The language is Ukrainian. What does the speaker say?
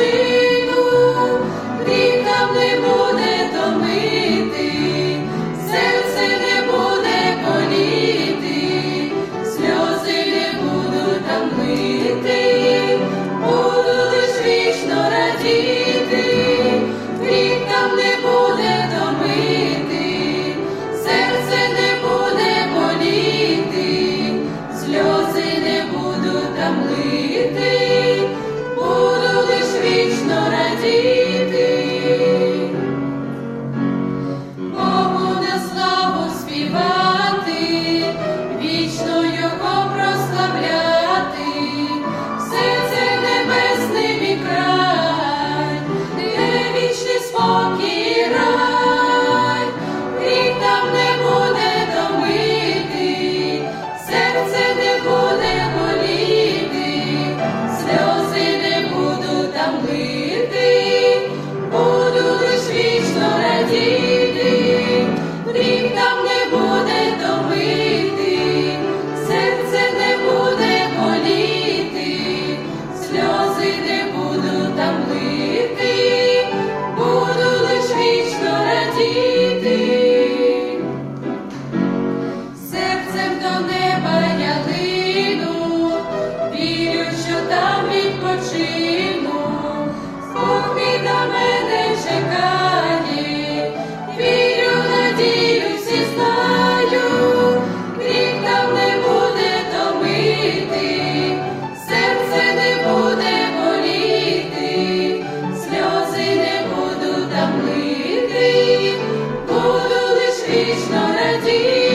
сину, не буде томити, серце не буде боліти, сльози не будуть там мити, буду лиш вічно радіти, вікам не буде томити, серце не буде боліти, сльози не будуть там мити радіти, Богу не славу співати. see. вічно радію.